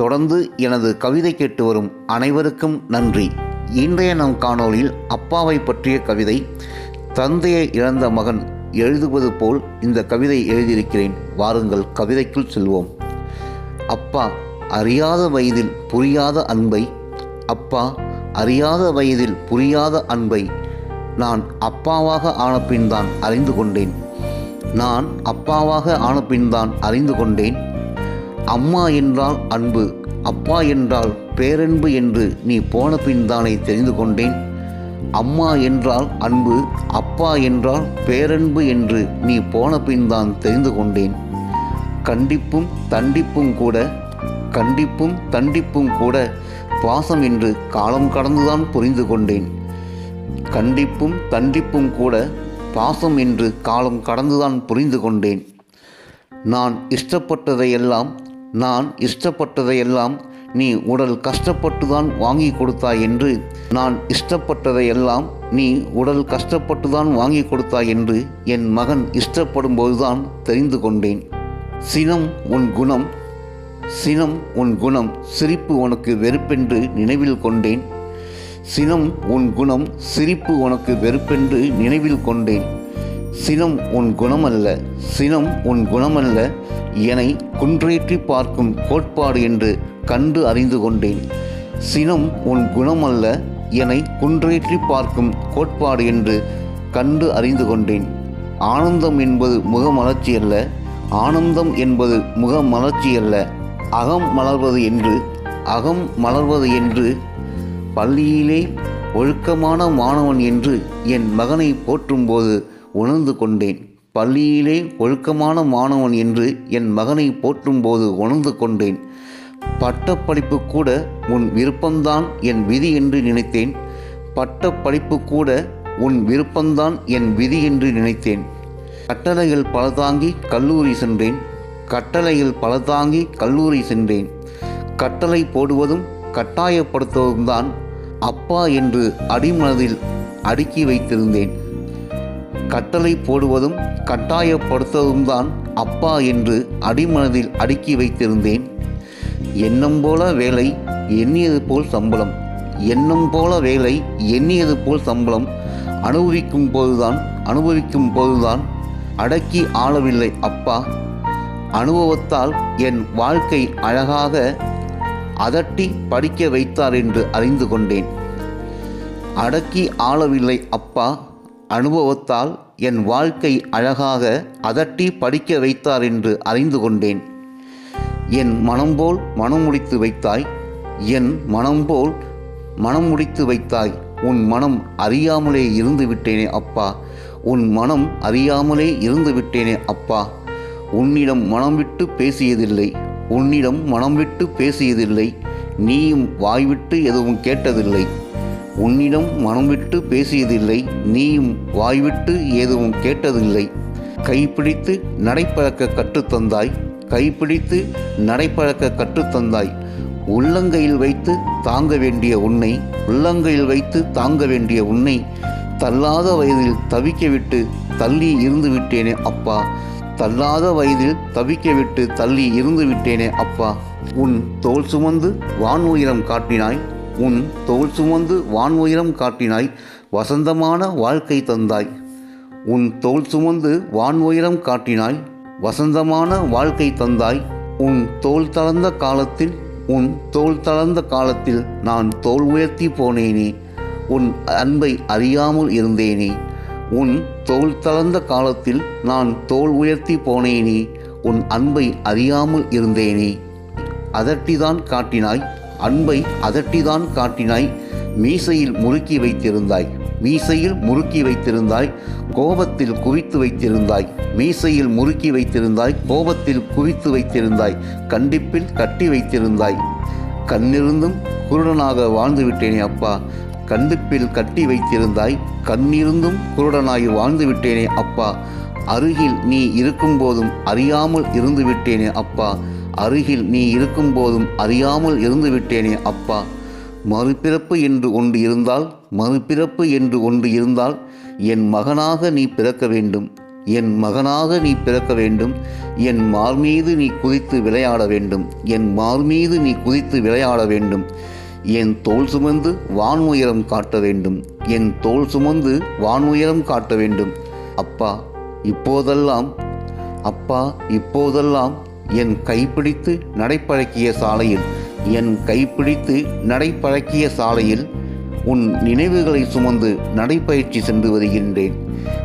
தொடர்ந்து எனது கவிதை கேட்டு வரும் அனைவருக்கும் நன்றி. இன்றைய நம் காணொலியில் அப்பாவை பற்றிய கவிதை தந்தையை இழந்த மகன் எழுதுவது போல் இந்த கவிதை எழுதியிருக்கிறேன். வாருங்கள் கவிதைக்குள் செல்வோம். அப்பா அறியாத வயதில் புரியாத அன்பை அப்பா அறியாத வயதில் புரியாத அன்பை நான் அப்பாவாக ஆனபின்தான் அறிந்து கொண்டேன். நான் அப்பாவாக ஆனபின்தான் அறிந்து கொண்டேன். அம்மா என்றால் அன்பு அப்பா என்றால் பேரன்பு என்று நீ போன பின் தானே தெரிந்து கொண்டேன். அம்மா என்றால் அன்பு அப்பா என்றால் பேரன்பு என்று நீ போன பின் தான் தெரிந்து கொண்டேன். கண்டிப்பும் தண்டிப்பும் கூட கண்டிப்பும் தண்டிப்பும் கூட பாசம் என்று காலம் கடந்துதான் புரிந்து கொண்டேன். கண்டிப்பும் தண்டிப்பும் கூட பாசம் என்று காலம் கடந்துதான் புரிந்து கொண்டேன். நான் இஷ்டப்பட்டதையெல்லாம் நான் இஷ்டப்பட்டதையெல்லாம் நீ உடல் கஷ்டப்பட்டுதான் வாங்கி கொடுத்தாய் என்று நான் இஷ்டப்பட்டதையெல்லாம் நீ உடல் கஷ்டப்பட்டுதான் வாங்கி கொடுத்தாய் என்று என் மகன் இஷ்டப்படும் போதுதான் தெரிந்து கொண்டேன். சினம் உன் குணம் சினம் உன் குணம் சிரிப்பு உனக்கு வெறுப்பென்று நினைவில் கொண்டேன். சினம் உன் குணம் சிரிப்பு உனக்கு வெறுப்பென்று நினைவில் கொண்டேன். சினம் உன் குணமல்ல சினம் உன் குணமல்ல என்னை குன்றேற்றி பார்க்கும் கோட்பாடு என்று கண்டு அறிந்து கொண்டேன். சினம் உன் குணமல்ல என்னை குன்றேற்றி பார்க்கும் கோட்பாடு என்று கண்டு அறிந்து கொண்டேன். ஆனந்தம் என்பது முகமலர்ச்சி அல்ல ஆனந்தம் என்பது முகமலர்ச்சி அல்ல அகம் மலர்வது என்று அகம் மலர்வது என்று பள்ளியிலே ஒழுக்கமான மாணவன் என்று என் மகனை போற்றும்போது உணர்ந்து கொண்டேன். பள்ளியிலே ஒழுக்கமான மாணவன் என்று என் மகனை போற்றும்போது உணர்ந்து கொண்டேன். பட்டப்படிப்பு கூட உன் விருப்பம்தான் என் விதி என்று நினைத்தேன். பட்டப்படிப்பு கூட உன் விருப்பம்தான் என் விதி என்று நினைத்தேன். கட்டளைகள் பல தாங்கி கல்லூரி சென்றேன். கட்டளைகள் பல தாங்கி கல்லூரி சென்றேன். கட்டளை போடுவதும் கட்டாயப்படுத்துவதும் தான் அப்பா என்று அடிமனதில் அடுக்கி வைத்திருந்தேன். கட்டளை போடுவதும் கட்டாயப்படுத்துவதும் தான் அப்பா என்று அடிமனதில் அடுக்கி வைத்திருந்தேன். எண்ணம் போல வேலை எண்ணியது போல் சம்பளம். எண்ணம் போல வேலை எண்ணியது போல் சம்பளம். அனுபவிக்கும் போதுதான் அனுபவிக்கும் போதுதான் அடக்கி ஆளவில்லை அப்பா. அனுபவத்தால் என் வாழ்க்கை அழகாக அதட்டி படிக்க வைத்தார் என்று அறிந்து கொண்டேன். அடக்கி ஆளவில்லை அப்பா. அனுபவத்தால் என் வாழ்க்கை அழகாக அதட்டி படிக்க வைத்தார் என்று அறிந்து கொண்டேன். என் மனம் போல் மனம் முடித்து வைத்தாய் என் மனம் போல் மனம் முடித்து வைத்தாய். உன் மனம் அறியாமலே இருந்து விட்டேனே அப்பா. உன் மனம் அறியாமலே இருந்து விட்டேனே அப்பா. உன்னிடம் மனம் விட்டு பேசியதில்லை. உன்னிடம் மனம் விட்டு பேசியதில்லை. நீயும் வாய்விட்டு எதுவும் கேட்டதில்லை. உன்னிடம் மனம் விட்டு பேசியதில்லை நீயும் வாய்விட்டு எதுவும் கேட்டதில்லை. கைப்பிடித்து நடைப்பழக்க கற்றுத்தந்தாய் கைப்பிடித்து நடைப்பழக்க கற்றுத்தந்தாய் உள்ளங்கையில் வைத்து தாங்க வேண்டிய உன்னை உள்ளங்கையில் வைத்து தாங்க வேண்டிய உன்னை தள்ளாத வயதில் தவிக்க விட்டு தள்ளி இருந்து விட்டேனே அப்பா. தள்ளாத வயதில் தவிக்க விட்டு தள்ளி இருந்து விட்டேனே அப்பா. உன் தோல் சுமந்து வான் உயரம் காட்டினாய் உன் தோல் சுமந்து வான் உயரம் காட்டினாய் வசந்தமான வாழ்க்கை தந்தாய். உன் தோல் சுமந்து வான் உயரம் காட்டினாய் வசந்தமான வாழ்க்கை தந்தாய். உன் தோல் தளர்ந்த காலத்தில் உன் தோல் தளர்ந்த காலத்தில் நான் தோல் உயர்த்தி போனேனே. உன் அன்பை அறியாமல் இருந்தேனே. உன் தோல் தளர்ந்த காலத்தில் நான் தோல் உயர்த்தி போனேனே. உன் அன்பை அறியாமல் இருந்தேனே. அதட்டிதான் காட்டினாய் அன்பை அதட்டிதான் காட்டினாய். மீசையில் முறுக்கி வைத்திருந்தாய். மீசையில் முறுக்கி வைத்திருந்தாய். கோபத்தில் குவித்து வைத்திருந்தாய். மீசையில் முறுக்கி வைத்திருந்தாய். கோபத்தில் குவித்து வைத்திருந்தாய். கண்டிப்பில் கட்டி வைத்திருந்தாய். கண்ணிருந்தும் குருடனாக வாழ்ந்து விட்டேனே அப்பா. கண்டிப்பில் கட்டி வைத்திருந்தாய். கண்ணிருந்தும் குருடனாய் வாழ்ந்து விட்டேனே அப்பா. அருகில் நீ இருக்கும்போதும் அறியாமல் இருந்து விட்டேனே அப்பா. அருகில் நீ இருக்கும்போதும் அறியாமல் இருந்து விட்டேனே அப்பா. மறுபிறப்பு என்று ஒன்று இருந்தால் மறுபிறப்பு என்று ஒன்று இருந்தால் என் மகனாக நீ பிறக்க வேண்டும். என் மகனாக நீ பிறக்க வேண்டும். என் மார்மீது நீ குதித்து விளையாட வேண்டும். என் மார்மீது நீ குதித்து விளையாட வேண்டும். என் தோல் சுமந்து வான் உயரம் காட்ட வேண்டும். என் தோல் சுமந்து வான் உயரம் காட்ட வேண்டும். அப்பா இப்போதெல்லாம் அப்பா இப்போதெல்லாம் என் கைப்பிடித்து நடைப்பழக்கிய சாலையில் என் கைப்பிடித்து நடைப்பழக்கிய சாலையில் உன் நினைவுகளை சுமந்து நடைப்பயிற்சி சென்று வருகின்றேன்.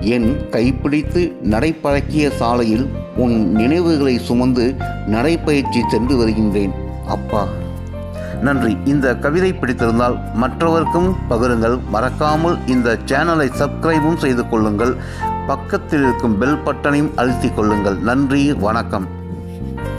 என் கைப்பிடித்து நடைப்பழக்கிய சாலையில் உன் நினைவுகளை சுமந்து நடைப்பயிற்சி சென்று வருகின்றேன். அப்பா. நன்றி. இந்த கவிதை பிடித்திருந்தால் மற்றவருக்கும் பகிருங்கள். மறக்காமல் இந்த சேனலை சப்ஸ்கிரைபும் செய்து கொள்ளுங்கள். பக்கத்தில் இருக்கும் பெல் பட்டனையும் அழுத்திக் கொள்ளுங்கள். நன்றி. வணக்கம்.